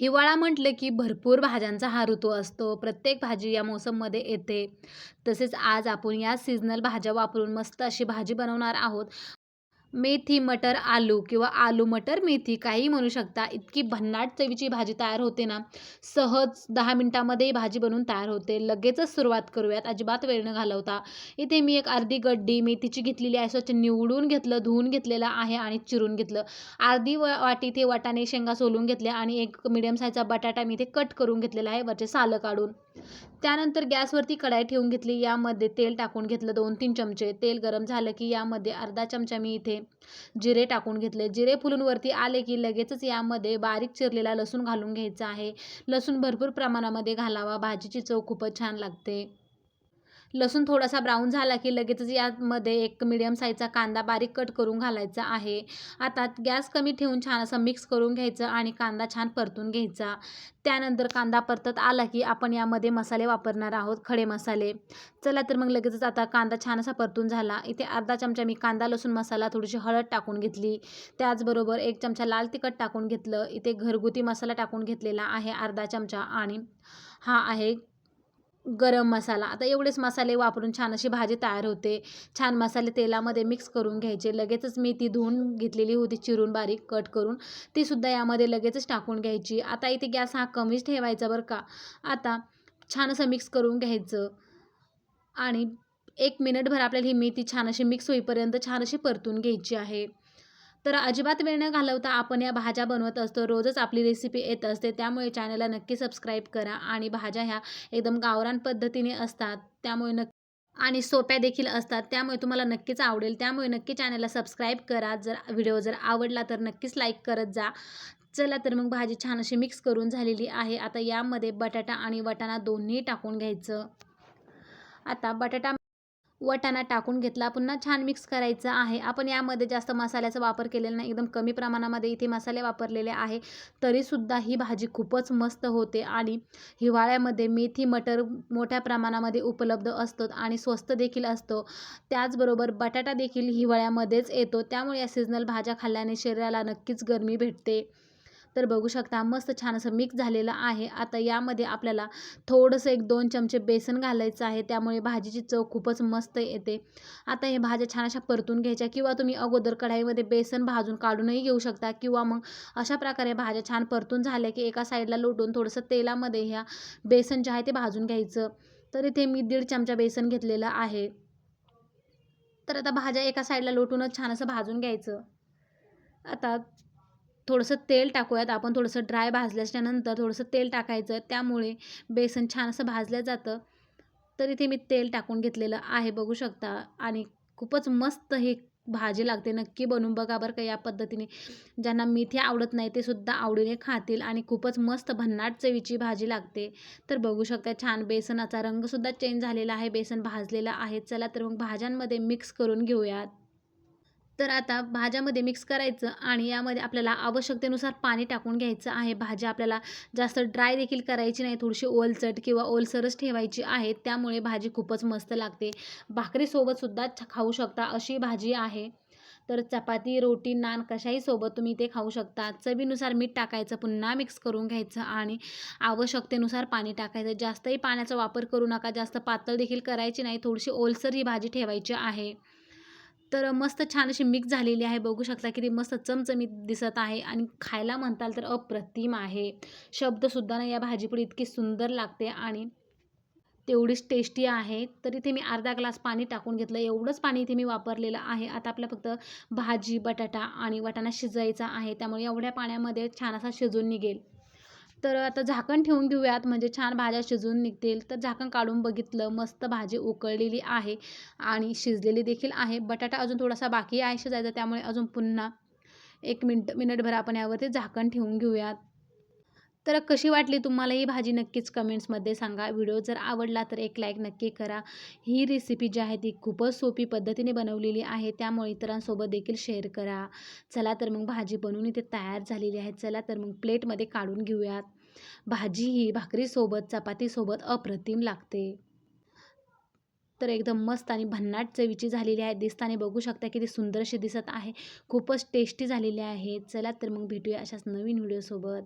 हिवाळा म्हटलं की भरपूर भाज्यांचा हा ऋतू असतो. प्रत्येक भाजी या मोसममध्ये येते. तसेच आज आपण या सीझनल भाज्या वापरून मस्त अशी भाजी बनवणार आहोत. मेथी मटर आलू किंवा आलू मटर मेथी काही म्हणू शकता. इतकी भन्नाट चवीची भाजी तयार होते ना सहज दहा मिनटामध्ये भाजी बनवून तयार होते. लगेचच सुरुवात करूयात. अजिबात वेळ न घालवता. इथे मी एक अर्धी गड्डी मेथीची घेतलेली आहे. स्वच्छ निवडून घेतलं धुवून घेतलेलं आहे आणि चिरून घेतलं. अर्धी व वाटी इथे वाटाणे शेंगा सोलून घेतल्या आणि एक मिडियम साईजचा बटाटा मी इथे कट करून घेतलेला आहे. वरचे सालं काढून. त्यानंतर गॅसवरती कढाई ठेवून घेतली. यामध्ये तेल टाकून घेतलं दोन तीन चमचे. तेल गरम झालं की यामध्ये अर्धा चमचा मी इथे जिरे टाकून घेतले. जिरे फुलून वरती आले की लगेचच यामध्ये बारीक चिरलेला लसूण घालून घ्यायचा आहे. लसूण भरपूर प्रमाणामध्ये घालावा. भाजीची चव खूपच छान लागते. लसूण थोडासा ब्राऊन झाला की लगेचच यामध्ये एक मिडियम साईजचा कांदा बारीक कट करून घालायचा आहे. आता गॅस कमी ठेवून छान असं मिक्स करून घ्यायचं आणि कांदा छान परतून घ्यायचा. त्यानंतर कांदा परतत आला की आपण यामध्ये मसाले वापरणार आहोत खडे मसाले. चला तर मग लगेचच आता कांदा छान असा परतून झाला. इथे अर्धा चमचा मी कांदा लसूण मसाला थोडीशी हळद टाकून घेतली. त्याचबरोबर एक चमचा लाल तिखट टाकून घेतलं. इथे घरगुती मसाला टाकून घेतलेला आहे अर्धा चमचा आणि हा आहे गरम मसाला. आता एवढेच मसाले वापरून छान अशी भाजी तयार होते. छान मसाले तेलामध्ये मिक्स करून घ्यायचे. लगेचच मी ती धुवून घेतलेली होती चिरून बारीक कट करून. तीसुद्धा यामध्ये लगेचच टाकून घ्यायची. आता इथे गॅस हा कमीच ठेवायचा बरं का. आता छान असं मिक्स करून घ्यायचं. आणि एक मिनिटभर आपल्याला ही मेथी छान अशी मिक्स होईपर्यंत छान अशी परतून घ्यायची आहे. तर अजिबात वेळ न घालवता आपण या भाज्या बनवत असतो. रोजच आपली रेसिपी येत असते. त्यामुळे चॅनलला नक्की सबस्क्राईब करा आणि भाज्या ह्या एकदम गावरान पद्धतीने असतात. त्यामुळे नक्की आणि सोप्या देखील असतात. त्यामुळे तुम्हाला नक्कीच आवडेल. त्यामुळे नक्की चॅनलला सबस्क्राईब करा. जर व्हिडिओ जर आवडला तर नक्कीच लाईक करत जा. चला तर मग भाजी छान अशी मिक्स करून झालेली आहे. आता यामध्ये बटाटा आणि वटाणा दोन्ही टाकून घ्यायचं. आता बटाटा वटाणा टाकून घेतला. पुन्हा छान मिक्स करायचं आहे. आपण यामध्ये जास्त मसाल्याचा वापर केलेला नाही. एकदम कमी प्रमाणामध्ये इथे मसाले वापरलेले आहे. तरीसुद्धा ही भाजी खूपच मस्त होते आणि हिवाळ्यामध्ये मेथी मटर मोठ्या प्रमाणामध्ये उपलब्ध असतो आणि स्वस्त देखील असतो. त्याचबरोबर बटाटा देखील हिवाळ्यामध्येच येतो. त्यामुळे या सिजनल भाज्या खाल्ल्याने शरीराला नक्कीच गरमी भेटते. तर बघू शकता मस्त छान असं मिक्स झालेलं आहे. आता यामध्ये आपल्याला थोडंसं एक दोन चमचे बेसन घालायचं आहे. त्यामुळे भाजीची चव खूपच मस्त येते. आता हे भाज्या छान अशा परतून घ्यायच्या किंवा तुम्ही अगोदर कढाईमध्ये बेसन भाजून काढूनही घेऊ शकता किंवा मग अशा प्रकारे भाज्या छान परतून झाल्या की एका साईडला लोटून थोडंसं तेलामध्ये ह्या बेसन जे आहे ते भाजून घ्यायचं. तर इथे मी दीड चमचा बेसन घेतलेलं आहे. तर आता भाज्या एका साईडला लोटूनच छान असं भाजून घ्यायचं. आता थोडंसं तेल टाकूयात. आपण थोडंसं ड्राय भाजल्याच्यानंतर थोडंसं तेल टाकायचं. त्यामुळे बेसन छान असं भाजलं जातं. तर इथे मी तेल टाकून घेतलेलं आहे बघू शकता. आणि खूपच मस्त हे भाजी लागते. नक्की बनवून बघा बरं का या पद्धतीने. ज्यांना मेथी आवडत नाही ते सुद्धा आवडीने खातील. आणि खूपच मस्त भन्नाट चवीची भाजी लागते. तर बघू शकता छान बेसनाचा रंगसुद्धा चेंज झालेला आहे. बेसन भाजलेलं आहे. चला तर मग भाज्यांमध्ये मिक्स करून घेऊयात. तर आता भाज्यामध्ये मिक्स करायचं आणि यामध्ये आपल्याला आवश्यकतेनुसार पाणी टाकून घ्यायचं आहे. भाज्या आपल्याला जास्त ड्राय देखील करायची नाही. थोडीशी ओलचट किंवा ओलसरच ठेवायची आहे. त्यामुळे भाजी खूपच मस्त लागते. भाकरीसोबतसुद्धा खाऊ शकता अशी भाजी आहे. तर चपाती रोटी नान कशाही सोबत तुम्ही ते खाऊ शकता. चवीनुसार मीठ टाकायचं पुन्हा मिक्स करून घ्यायचं आणि आवश्यकतेनुसार पाणी टाकायचं. जास्तही पाण्याचा वापर करू नका. जास्त पातळ देखील करायची नाही. थोडीशी ओलसर ही भाजी ठेवायची आहे. तर मस्त छान अशी मिक्स झालेली आहे. बघू शकता किती मस्त चमचमीत दिसत आहे आणि खायला म्हणताल तर अप्रतिम आहे. शब्दसुद्धा ना या भाजीपुडी इतकी सुंदर लागते आणि तेवढीच टेस्टी आहे. तर इथे मी अर्धा ग्लास पाणी टाकून घेतलं. एवढंच पाणी इथे मी वापरलेलं आहे. आता आपल्या फक्त भाजी बटाटा आणि वाटाणा शिजायचा आहे. त्यामुळे एवढ्या पाण्यामध्ये छान असा शिजून निघेल. तर आता झाकण ठेवून घेऊयात. म्हणजे छान भाज्या शिजून निघतील. तर झाकण काढून बघितलं. मस्त भाजी उकळलेली आहे आणि शिजलेली देखील आहे. बटाटा अजून थोडासा बाकी आहे शिजायचा. त्यामुळे अजून पुन्हा एक मिनट मिनिटभर आपण यावरती झाकण ठेवून घेऊयात. तर कशी वाटली तुम्हाला ही भाजी? नक्कीच कमेंट्समध्ये सांगा. व्हिडिओ जर आवडला तर एक लाईक नक्की करा. ही रेसिपी जी आहे ती खूपच सोपी पद्धतीने बनवलेली आहे. त्यामुळे इतरांसोबत देखील शेअर करा. चला तर मग भाजी बनवून इथे तयार झालेली आहे. चला तर मग प्लेटमध्ये काढून घेऊयात. भाजी ही भाकरीसोबत चपातीसोबत अप्रतिम लागते. तर एकदम मस्त आणि भन्नाट चवीची झालेली आहे. दिसताना बघू शकता किती सुंदर सुंदरशी दिसत आहे. खूपच टेस्टी झालेली आहे. चला तर मग भेटूया अशाच नवीन व्हिडिओसोबत